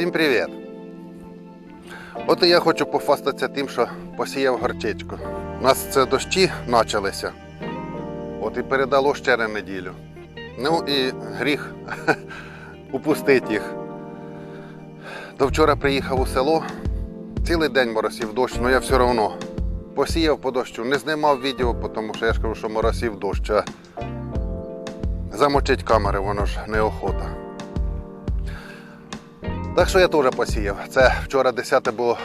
Всім привіт! От і я хочу пофастатися тим, що посіяв горчичку. У нас це дощі почалися. От і передало ще на неділю. Ну і гріх упустити їх. До вчора приїхав у село, цілий день моросів дощ, але я все одно посіяв по дощу, не знімав відео, тому що я ж кажу, що моросів дощ, а замочить камери, воно ж неохота. Так що я теж посіяв. Це вчора 10 було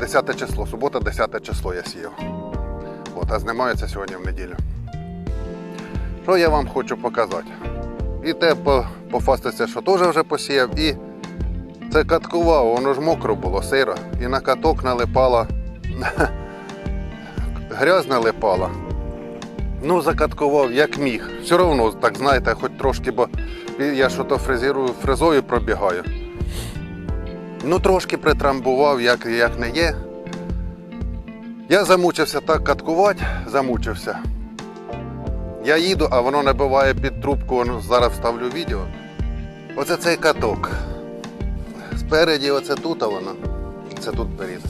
10 число, субота, 10 число я сіяв. От, а знімається сьогодні в неділю. Що я вам хочу показати? І те по, пофаститься, що теж вже посіяв, і це каткував, воно ж мокро було, сиро. І на каток налипала, грязь налипала. Ну, закаткував як міг. Все одно, так знаєте, хоч трошки, бо я що то фрезерую, фрезою пробігаю. Ну, трошки притрамбував, як, як не є. Я замучився так каткувати, замучився. Я їду, а воно набиває під трубку, зараз вставлю відео. Оце цей каток. Спереді оце тут, воно. Це тут перед.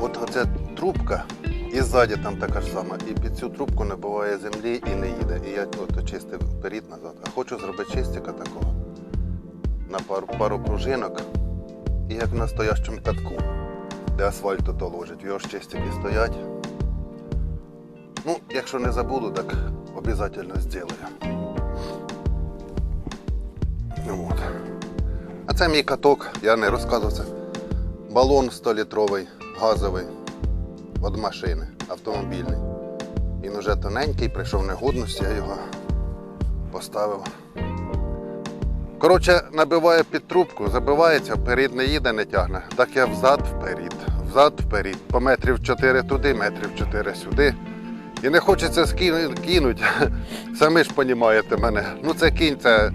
От оце трубка, і ззаді там така ж сама. І під цю трубку набиває землі і не їде. І я от чистив вперед назад. А хочу зробити чистика такого на пару, пару пружинок і як на стоящому катку, де асфальту то ложить. Його ж чистики стоять. Ну, якщо не забуду, так обов'язково зроблю. От. А це мій каток, я не розказував це. Балон 100-літровий, газовий від машини, автомобільний. Він уже тоненький, прийшов в негодність, я його поставив. Коротше, набиває під трубку, забивається, вперед не їде, не тягне. Так я взад вперед, взад вперед, по метрів 4 туди, метрів 4 сюди. І не хочеться кинуть. Самі ж розумієте мене. Ну це кінь, це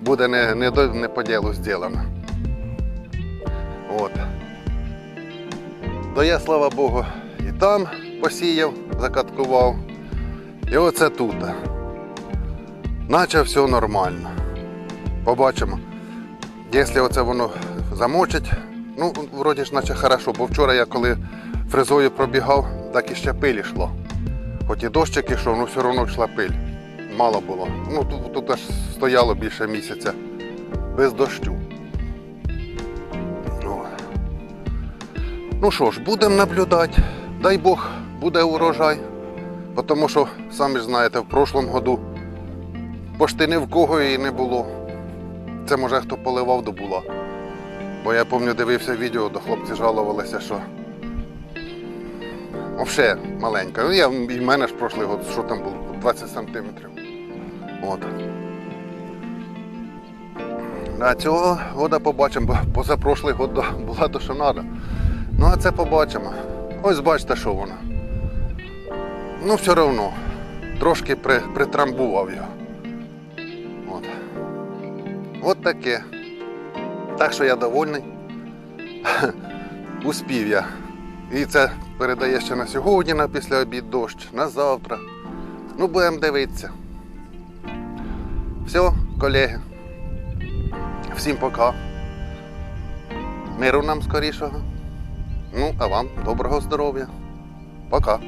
буде не, не, не по ділу зроблено. От. То я, слава Богу, і там посіяв, закаткував. І оце тут. Наче все нормально. Побачимо. Якщо оце воно замочить, ну, вроді ж наче хорошо, бо вчора я коли фрезою пробігав, так і ще пиль йшло. Хоч і дощик ішов, ну все одно йшла пиль. Мало було. Ну тут, тут аж стояло більше місяця. Без дощу. О. Ну що ж, будемо наблюдати. Дай Бог, буде урожай. Тому що, самі ж знаєте, в прошлому году пошти ні в кого і не було. Це може хто поливав до була. Бо я пам'ятаю, дивився відео, до хлопці жалувалися, що Овше маленька. Ну, я, і в мене ж прошлий год, що там було, 20 сантиметрів. От. А цього года побачимо, бо позапрошлий год була то, що треба. Ну, а це побачимо. Ось бачите, що воно. Ну, все одно. Трошки при, притрамбував його. От. Таке. Так що я довольний. Успів я. І це передає ще на сьогодні, на після обід дощ, на завтра. Ну, будемо дивитися. Все, колеги. Всім пока. Миру нам скорішого. Ну, а вам доброго здоров'я. Пока.